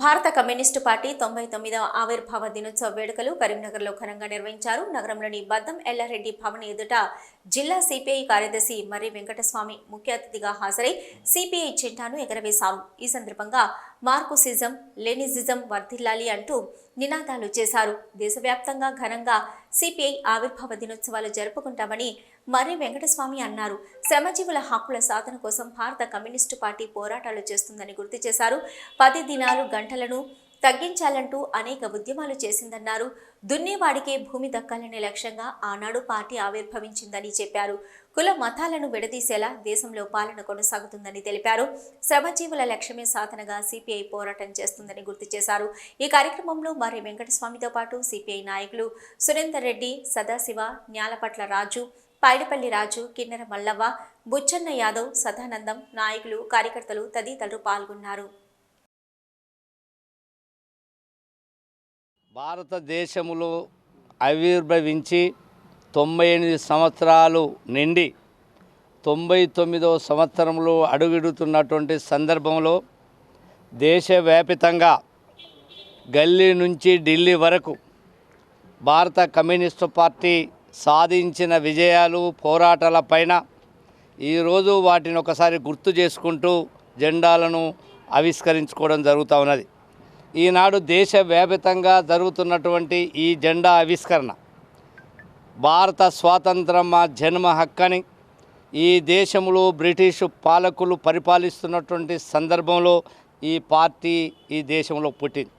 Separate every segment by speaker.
Speaker 1: భారత communist party తొంభై తొమ్మిదవ ఆవిర్భావ దినోత్సవ వేడుకలు కరీంనగర్లో ఘనంగా నిర్వహించారు. నగరంలోని బద్దం ఎల్లారెడ్డి భవన్ ఎదుట జిల్లా సిపిఐ కార్యదర్శి మర్రి వెంకటస్వామి ముఖ్య అతిథిగా హాజరై సిపిఐ జెండాను ఎగరవేశారు. ఈ సందర్భంగా మార్కుసిజం లెనిజిజం వర్ధిల్లాలి అంటూ నినాదాలు చేశారు. దేశవ్యాప్తంగా ఘనంగా సిపిఐ ఆవిర్భావ దినోత్సవాలు జరుపుకుంటామని మర్రి వెంకటస్వామి అన్నారు. శ్రమజీవుల హక్కుల సాధన కోసం భారత కమ్యూనిస్టు పార్టీ పోరాటాలు చేస్తుందని గుర్తు చేశారు. పది దినాలు గంటలను తగ్గించాలంటూ అనేక ఉద్యమాలు చేసిందన్నారు. దున్నేవాడికే భూమి దక్కాలనే లక్ష్యంగా ఆనాడు పార్టీ ఆవిర్భవించిందని చెప్పారు. కుల మతాలను విడదీసేలా దేశంలో పాలన కొనసాగుతుందని తెలిపారు. శ్రమజీవుల లక్ష్యమే సాధనగా సిపిఐ పోరాటం చేస్తుందని గుర్తు చేశారు. ఈ కార్యక్రమంలో మరి వెంకటస్వామితో పాటు సిపిఐ నాయకులు సురేందర్ రెడ్డి సదాశివ న్యాలపట్ల రాజు పైడిపల్లి రాజు కిన్నెర మల్లవ్వ బుచ్చన్న యాదవ్ సదానందం నాయకులు కార్యకర్తలు తదితరులు పాల్గొన్నారు.
Speaker 2: భారతదేశములో ఆవిర్భవించి తొంభై ఎనిమిది సంవత్సరాలు నిండి తొంభై తొమ్మిదవ సంవత్సరంలో అడుగుడుతున్నటువంటి సందర్భంలో దేశవ్యాపితంగా గల్లీ నుంచి ఢిల్లీ వరకు భారత కమ్యూనిస్టు పార్టీ సాధించిన విజయాలు పోరాటాల పైన ఈరోజు వాటిని ఒకసారి గుర్తు చేసుకుంటూ జెండాలను ఆవిష్కరించుకోవడం జరుగుతూ ఉన్నది. ఈనాడు దేశవ్యాపితంగా జరుగుతున్నటువంటి ఈ జెండా ఆవిష్కరణ. భారత స్వాతంత్రం మా జన్మ హక్కని ఈ దేశంలో బ్రిటిషు పాలకులు పరిపాలిస్తున్నటువంటి సందర్భంలో ఈ పార్టీ ఈ దేశంలో పుట్టింది.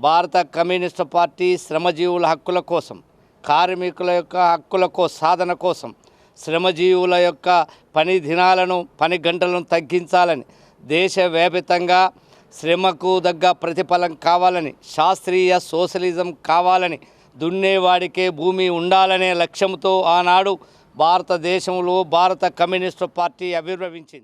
Speaker 2: భారత కమ్యూనిస్టు పార్టీ శ్రమజీవుల హక్కుల కోసం కార్మికుల యొక్క హక్కులకు సాధన కోసం శ్రమజీవుల యొక్క పని దినాలను పని గంటలను తగ్గించాలని దేశవ్యాపితంగా శ్రమకు దగ్గ ప్రతిఫలం కావాలని శాస్త్రీయ సోషలిజం కావాలని దున్నేవాడికే భూమి ఉండాలనే లక్ష్యంతో ఆనాడు భారతదేశంలో భారత కమ్యూనిస్టు పార్టీ ఆవిర్భవించింది